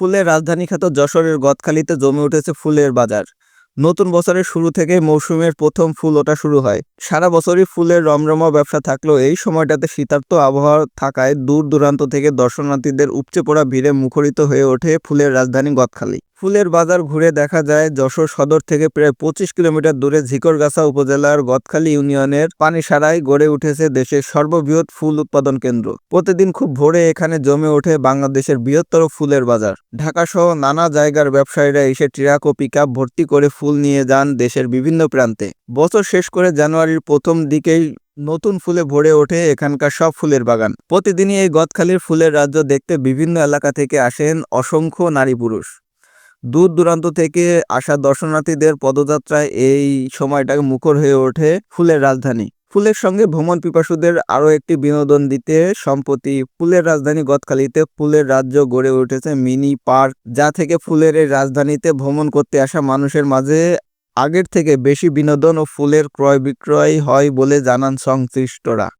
ফুলের রাজধানী খ্যাত যশোরের গদখালিতে জমে উঠেছে ফুলের বাজার। নতুন বছরের শুরু থেকে মৌসুমের প্রথম ফুল ওঠা শুরু হয়। সারা বছরই ফুলের রমরমা ব্যবসা থাকলেও এই সময়টাতে শীতার্ত আবহাওয়া থাকায় দূর দূরান্ত থেকে দর্শনার্থীদের উপচে পড়া ভিড়ে মুখরিত হয়ে ওঠে ফুলের রাজধানী গদখালি। ফুলের বাজার ঘুরে দেখা যায় যশোর সদর থেকে প্রায় পঁচিশ কিলোমিটার দূরে ঝিকরগাছা উপজেলার গদখালি ইউনিয়নের পানি পানিসারায় গড়ে উঠেছে দেশের সর্ববৃহৎ ফুল উৎপাদন কেন্দ্র। প্রতিদিন খুব ভোরে এখানে জমে ওঠে বাংলাদেশের বৃহত্তর ফুলের বাজার। ঢাকা সহ নানা জায়গার ব্যবসায়ীরা এসে ট্রাক ও পিকআপ ভর্তি করে ফুল নিয়ে যান দেশের বিভিন্ন প্রান্তে। বছর শেষ করে জানুয়ারির প্রথম দিকেই নতুন ফুলে ভরে ওঠে এখানকার সব ফুলের বাগান। প্রতিদিনই এই গদখালির ফুলের রাজ্য দেখতে বিভিন্ন এলাকা থেকে আসেন অসংখ্য নারী পুরুষ। দূর দূরান্ত থেকে আসা দর্শনার্থীদের পদযাত্রায় এই সময়টাকে মুখর হয়ে ওঠে ফুলের রাজধানী। ফুলের সঙ্গে ভ্রমণ পিপাসুদের আরও একটি বিনোদন দিতে সম্প্রতি ফুলের রাজধানী গদখালিতে ফুলের রাজ্য গড়ে উঠেছে মিনি পার্ক, যা থেকে ফুলের এই রাজধানীতে ভ্রমণ করতে আসা মানুষের মাঝে আগের থেকে বেশি বিনোদন ও ফুলের ক্রয় বিক্রয় হয় বলে জানান সংশ্লিষ্টরা।